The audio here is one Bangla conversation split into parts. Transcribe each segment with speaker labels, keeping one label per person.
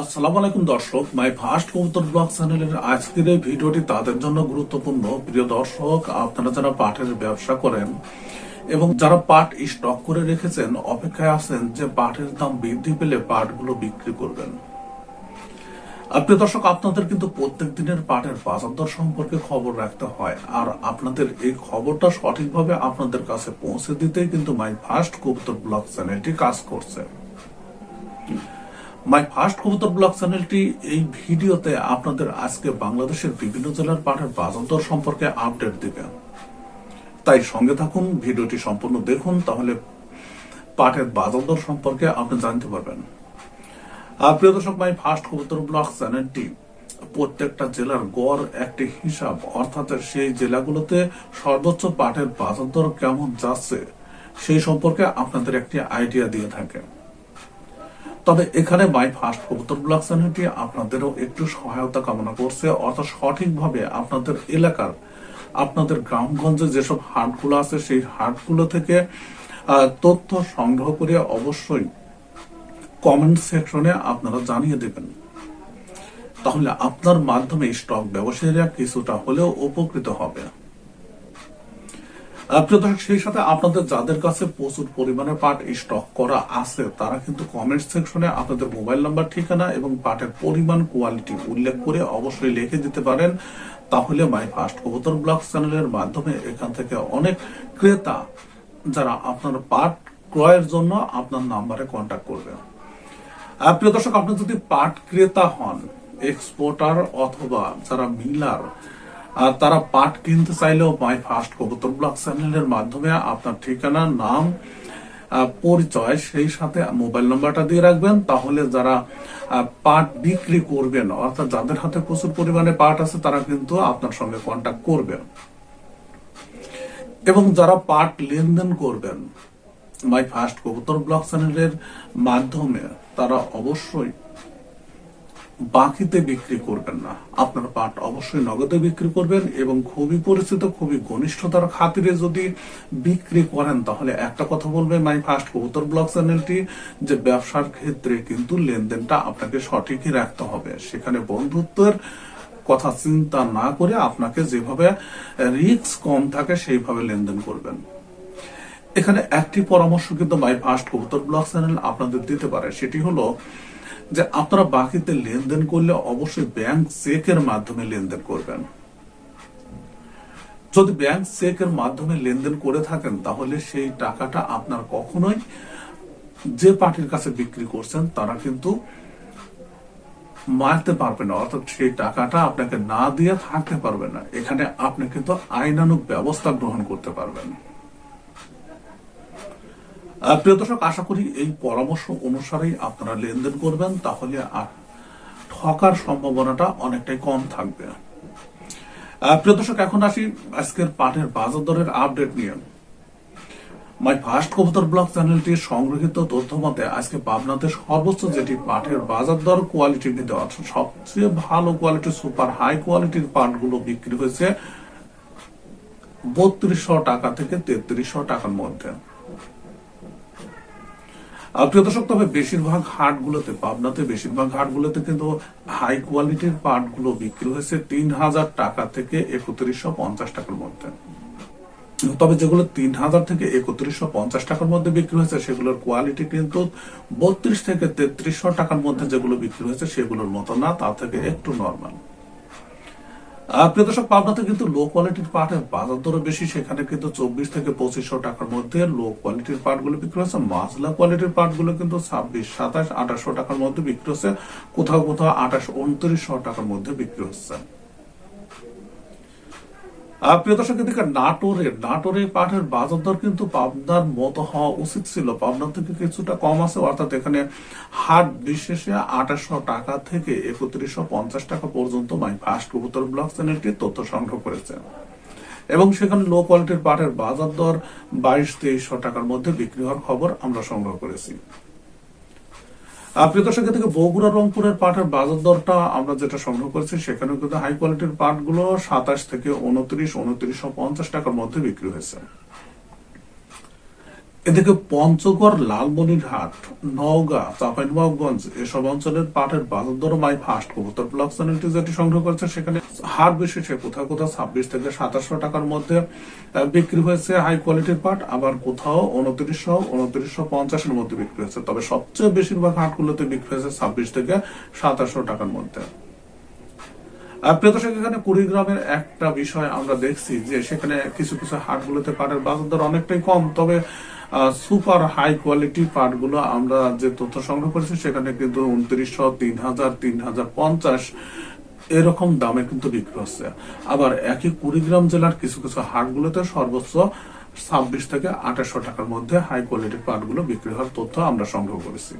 Speaker 1: আসসালামু আলাইকুম দর্শক মাই ফার্স্ট কবুতর ব্লগ চ্যানেলের আজকের এই ভিডিওটি তাদের জন্য গুরুত্বপূর্ণ। প্রিয় দর্শক, আপনারা যারা পাটের ব্যবসা করেন এবং যারা পাট স্টক করে রেখেছেন, অপেক্ষায় আছেন যে পাটের দাম বৃদ্ধি পেলে পাটগুলো বিক্রি করবেন। প্রিয় দর্শক, আপনাদের কিন্তু প্রত্যেক দিনের পাটের বাজার দর সম্পর্কে খবর রাখতে হয়। আর আপনাদের এই খবরটা সঠিকভাবে আপনাদের কাছে পৌঁছে দিতেই কিন্তু মাই ফার্স্ট কবুতর ব্লগ চ্যানেলটি কাজ করছে। মাই ফার্স্ট কবুতর ব্লগ চ্যানেলটি এই ভিডিওতে আপনাদের আজকে বাংলাদেশের বিভিন্ন জেলার পাঠের বাজার দর সম্পর্কে আপডেট দিবে তাই সঙ্গে থাকুন, ভিডিওটি সম্পূর্ণ দেখুন, তাহলে পাঠের বাজার দর সম্পর্কে আপনি জানতে পারবেন। প্রিয় দর্শক মাই ফার্স্ট কবুতর ব্লগ চ্যানেলটি প্রত্যেকটা জেলার গড় একটি হিসাব, অর্থাৎ সেই জেলাগুলোতে সর্বোচ্চ পাঠের বাজার দর কেমন যাচ্ছে, সেই সম্পর্কে আপনাদের একটি আইডিয়া দিয়ে থাকে। তবে এখানে মাই ফার্স্ট কবুতর ব্লগ চ্যানেলটি আপনাদেরও একটু সহায়তা কামনা করছে। অর্থাৎ সঠিকভাবে আপনাদের এলাকার, আপনাদের গ্রামগঞ্জে যেসব হাটগুলো আছে, সেই হাটগুলো থেকে তথ্য সংগ্রহ করে অবশ্যই কমেন্ট সেকশনে আপনারা জানিয়ে দেবেন। তাহলে আপনার মাধ্যমে স্টক ব্যবসায়ীরা কিছুটা হলেও উপকৃত হবে। প্রিয় সেই সাথে আপনাদের যাদের কাছে প্রচুর পরিমাণে পাট স্টক করা আছে, তারা কিন্তু কমেন্ট সেকশনে আপনাদের মোবাইল নাম্বার ঠিকানা এবং পাটের পরিমাণ কোয়ালিটি উল্লেখ করে অবশ্যই লিখে দিতে পারেন। তাহলে মাই ফার্স্ট কবুতর ব্লগ চ্যানেলের মাধ্যমে এখান থেকে অনেক ক্রেতা যারা আপনার পাট ক্রয়ের জন্য আপনার নাম্বারে কন্ট্যাক্ট করবে। প্রিয় দর্শক, আপনি যদি পাট ক্রেতা হন এক্সপোর্টার অথবা যারা মিলার আর তারা পাট কিনতে চাইলেও মাই ফার্স্ট কবুতর ব্লগ চ্যানেলের মাধ্যমে আপনার ঠিকানা, নাম পরিচয় সেই সাথে মোবাইল নাম্বারটা দিয়ে রাখবেন। তাহলে যারা পাট বিক্রি করবেন, অর্থাৎ যাদের হাতে প্রচুর পরিমাণে পাট আছে, তারা কিন্তু আপনার সঙ্গে কন্ট্যাক্ট করবেন। এবং যারা পাট লেনদেন করবেন, মাই ফার্স্ট কবুতর ব্লগ চ্যানেলের মাধ্যমে, তারা অবশ্যই বাকিতে বিক্রি করবেন না। আপনার পাট অবশ্যই নগদে বিক্রি করবেন এবং খুবই পরিচিত, খুবই ঘনিষ্ঠতার খাতিরে যদি বিক্রি করেন, তাহলে একটা কথা বলবে মাই ফার্স্ট কবুতর ব্লগ চ্যানেলটি, যে ব্যবসার ক্ষেত্রে কিন্তু লেনদেনটা আপনাকে সঠিকই রাখতে হবে। সেখানে বন্ধুত্বের কথা চিন্তা না করে আপনাকে যেভাবে রিস্ক কম থাকে, সেইভাবে লেনদেন করবেন। এখানে একটি পরামর্শ কিন্তু মাই ফার্স্ট কবুতর ব্লগ চ্যানেল আপনাদের দিতে পারে। সেটি হলো যে আপনারা বাকিতে লেনদেন করলে অবশ্যই ব্যাংক চেকের মাধ্যমে লেনদেন করবেন। যদি ব্যাংক চেকের মাধ্যমে লেনদেন করে থাকেন, তাহলে সেই টাকাটা আপনার কখনোই যে পার্টির কাছে বিক্রি করছেন, তারা কিন্তু মারতে পারবে না। অর্থাৎ সেই টাকাটা আপনাকে না দিয়ে থাকতে পারবে না। এখানে আপনি কিন্তু আইনানুক ব্যবস্থা গ্রহণ করতে পারবেন। প্রিয় দর্শক, আশা করি এই পরামর্শ অনুসারেই আপনারা লেনদেন করবেন, তাহলে আর ঠকার সম্ভাবনাটা অনেকটাই কম থাকবে। প্রিয় দর্শক, এখন আসি আজকের পাঠের বাজার দরের আপডেট নিয়ে। মাই ফার্স্ট কবুতর ব্লগ চ্যানেলটি সংগৃহীত তথ্য মতে, আজকে পাবনাতে সর্বোচ্চ যেটি পাটের বাজার দর কোয়ালিটির নিতে অর্থাৎ সবচেয়ে ভালো কোয়ালিটির সুপার হাই কোয়ালিটির পাটগুলো বিক্রি হয়েছে বত্রিশশো টাকা থেকে তেত্রিশশো টাকার মধ্যে। প্রিয় দর্শক, তবে বেশিরভাগ হাটগুলোতে, পাবনাতে বেশিরভাগ হাটগুলোতে কিন্তু হাই কোয়ালিটির পাটগুলো বিক্রি হয়েছে তিন হাজার টাকা থেকে একত্রিশশো পঞ্চাশ টাকার মধ্যে। তবে যেগুলো তিন হাজার থেকে একত্রিশশো পঞ্চাশ টাকার মধ্যে বিক্রি হয়েছে, সেগুলোর কোয়ালিটি কিন্তু বত্রিশ থেকে তেত্রিশশো টাকার মধ্যে যেগুলো বিক্রি হয়েছে, সেগুলোর মতো না, তা থেকে একটু নর্মাল প্রিয় দর্শক, পাবনাতে কিন্তু লো কোয়ালিটির পাটের বাজার দরও বেশি। সেখানে কিন্তু চব্বিশ থেকে পঁচিশশো টাকার মধ্যে লো কোয়ালিটির পাটগুলো বিক্রি হচ্ছে মাজলা কোয়ালিটির পাটগুলো কিন্তু ছাব্বিশ, সাতাশ, আঠাশশো টাকার মধ্যে বিক্রি হচ্ছে। কোথাও কোথাও আঠাশ, উনত্রিশশো টাকার মধ্যে বিক্রি হচ্ছে। প্রিয় দর্শক, এদিকে নাটোরের নাটোরের পাটের বাজার দর কিন্তু পাবনার মতো হওয়া উচিত ছিল। পাবনা থেকে কিছুটা কম আছে, অর্থাৎ এখানে হাট বিশেষে আঠাশশো টাকা থেকে একত্রিশশো পঞ্চাশ টাকা পর্যন্ত মাই ফার্স্ট কবুতর ব্লগ চ্যানেলটি তথ্য সংগ্রহ করেছে। এবং সেখানে লো কোয়ালিটির পাটের বাজার দর বাইশ তেইশশো টাকার মধ্যে বিক্রি হওয়ার খবর আমরা সংগ্রহ করেছি। প্রিয় দর্শক থেকে বগুড়া, রংপুরের পাটের বাজার দরটা আমরা যেটা সংগ্রহ করেছি সেখানে কিন্তু হাই কোয়ালিটির পাটগুলো সাতাশ থেকে উনত্রিশ, উনত্রিশশো পঞ্চাশ টাকার মধ্যে বিক্রি হয়েছে। এদিকে পঞ্চগড়, লালমনিরহাট, নওগাঁ, চাঁপাইনবাবগঞ্জ এসব অঞ্চলের পাটের বাজার দর মাই ফার্স্ট কবুতর ব্লক যেটি সংগ্রহ করেছে সেখানে হাট বিশেষে কোথাও কোথাও ছাব্বিশ থেকে সাতাশশো টাকার মধ্যে বিক্রি হয়েছে হাই কোয়ালিটির পাট, আবার কোথাও উনত্রিশশো উনত্রিশশো পঞ্চাশের মধ্যে বিক্রি হয়েছে। তবে সবচেয়ে বেশিরভাগ হাটগুলোতে বিক্রি হয়েছে ছাব্বিশ থেকে সাতাশশো টাকার মধ্যে। আর প্রিয় দর্শক, এখানে কুড়িগ্রামের একটা বিষয় আমরা দেখছি যে সেখানে কিছু কিছু হাটগুলোতে পাটের বাজার দর অনেকটাই কম। তবে সুপার হাই কোয়ালিটি পার্টগুলো আমরা যে তথ্য সংগ্রহ করেছি, সেখানে কিন্তু উনত্রিশশো তিন হাজার তিন হাজার পঞ্চাশ এরকম দামে কিন্তু বিক্রি হচ্ছে। আবার একই কুড়িগ্রাম জেলার কিছু কিছু হাটগুলোতে সর্বোচ্চ ছাব্বিশ থেকে আঠাশশো টাকার মধ্যে হাই কোয়ালিটির পার্টগুলো বিক্রি হওয়ার তথ্য আমরা সংগ্রহ করেছি।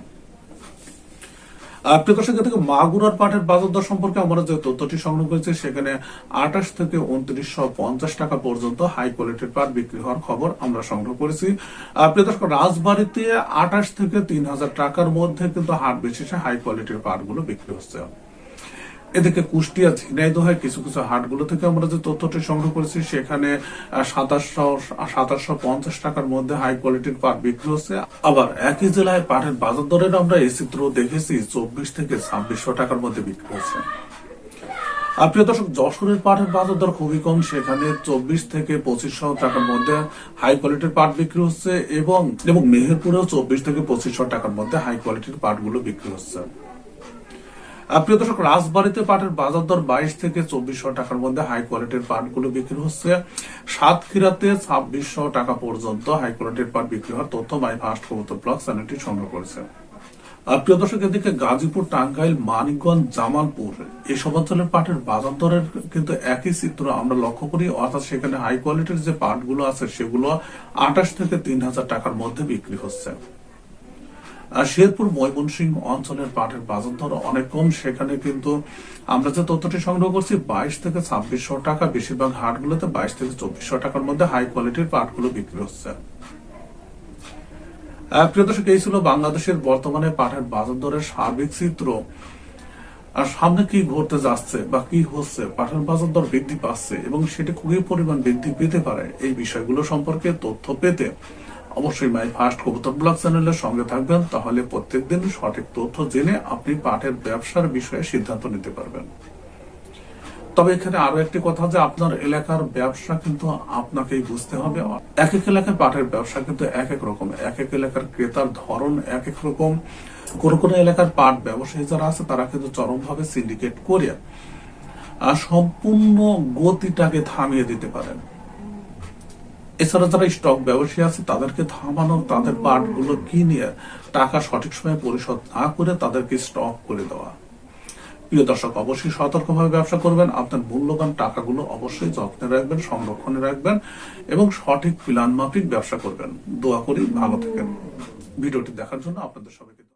Speaker 1: দর্শক থেকে মাগুরার পাটের বাজার সম্পর্কে আমরা যে তথ্যটি সংগ্রহ করেছি সেখানে আঠাশ থেকে উনত্রিশশো পঞ্চাশ টাকা পর্যন্ত হাই কোয়ালিটির পাট বিক্রি হওয়ার খবর আমরা সংগ্রহ করেছি। আহ, রাজবাড়িতে আঠাশ থেকে তিন হাজার টাকার মধ্যে কিন্তু হাট বিশেষে হাই কোয়ালিটির পাটগুলো বিক্রি হচ্ছে। এদিকে কুষ্টিয়া ঝিনাইদহের কিছু কিছু হাটগুলো থেকে আমরা যে তথ্যটি সংগ্রহ করেছি, সেখানে সাতাশশো সাতাশশো পঞ্চাশ টাকার মধ্যে হাই কোয়ালিটির পাট বিক্রি হচ্ছে। আবার একই জেলায় পাটের বাজার দরের আমরা এই চিত্র দেখেছি, চব্বিশ থেকে ছাব্বিশশো টাকার মধ্যে বিক্রি হচ্ছে। প্রিয় দর্শক, যশোরের পাটের বাজার দর খুবই কম, সেখানে চব্বিশ থেকে পঁচিশশো টাকার মধ্যে হাই কোয়ালিটির পাট বিক্রি হচ্ছে এবং এবং মেহেরপুরেও চব্বিশ থেকে পঁচিশশো টাকার মধ্যে হাই কোয়ালিটির পাটগুলো বিক্রি হচ্ছে। প্রিয় দর্শক, রাজবাড়িতে পাটের বাজার দর বাইশ থেকে চব্বিশশো টাকার মধ্যে হাই কোয়ালিটির পাটগুলো বিক্রি হচ্ছে। সাতক্ষীরাতে ছাব্বিশশো টাকা পর্যন্ত হাই কোয়ালিটির পাট বিক্রি হওয়ার তথ্য মাই ফার্স্ট কবুতর ব্লক চ্যানেলটি সংগ্রহ করেছে। প্রিয় দর্শক, এদিকে গাজীপুর, টাঙ্গাইল, মানিকগঞ্জ, জামালপুর এসব অঞ্চলের পাটের বাজার দরের কিন্তু একই চিত্র আমরা লক্ষ্য করি। অর্থাৎ সেখানে হাই কোয়ালিটির যে পাটগুলো আছে, সেগুলো আঠাশ থেকে তিন হাজার টাকার মধ্যে বিক্রি হচ্ছে। শেরপুর ময়মনসিংহ অঞ্চলের পাটের বাজার দর অনেক কম। সেখানে কিন্তু আমরা যে তথ্যটি সংগ্রহ করছি, বাইশ থেকে ছাব্বিশশো টাকা। বেশিরভাগ হাটগুলোতে বাইশ থেকে চব্বিশশো টাকার মধ্যে হাই কোয়ালিটির পাটগুলো বিক্রি হচ্ছে। প্রিয় দর্শক, এই ছিল বাংলাদেশের বর্তমানে পাটের বাজার দরের সার্বিক চিত্র। আর সামনে কি ঘটতে যাচ্ছে বা কি হচ্ছে, পাটের বাজার দর বৃদ্ধি পাচ্ছে এবং সেটি খুবই পরিমাণ বৃদ্ধি পেতে পারে, এই বিষয়গুলো সম্পর্কে তথ্য পেতে অবশ্যই মাই ফার্স্ট কবুতর ব্লগ চ্যানেলের সঙ্গে থাকবেন, তাহলে প্রত্যেকদিন সঠিক তথ্য জেনে আপনি পাটের ব্যবসার বিষয়ে সিদ্ধান্ত নিতে পারবেন। তবে এখানে আরও একটি কথা যে আপনার এলাকার ব্যবসা কিন্তু আপনাকেই বুঝতে হবে। এক এক এলাকার পাটের ব্যবসা কিন্তু এক এক রকম, এক এক এলাকার ক্রেতার ধরন এক এক রকম। কোন কোন এলাকার পাট ব্যবসায়ী যারা আছে, তারা কিন্তু চরমভাবে সিন্ডিকেট করে সম্পূর্ণ গতিটাকে থামিয়ে দিতে পারেন। এছাড়া যারা স্টক ব্যবসায়ী আছে, তাদেরকে থামানো তাদের পাটগুলো কিনে টাকা সঠিক সময়ে পরিশোধ না করে তাদেরকে স্টক করে দেওয়া। প্রিয় দর্শক, অবশ্যই সতর্কভাবে ব্যবসা করবেন। আপনার মূল্যবান টাকাগুলো অবশ্যই যত্নে রাখবেন, সংরক্ষণে রাখবেন এবং সঠিক প্ল্যান মাফিক ব্যবসা করবেন। দোয়া করি, ভালো থাকেন। ভিডিওটি দেখার জন্য আপনাদের সবাইকে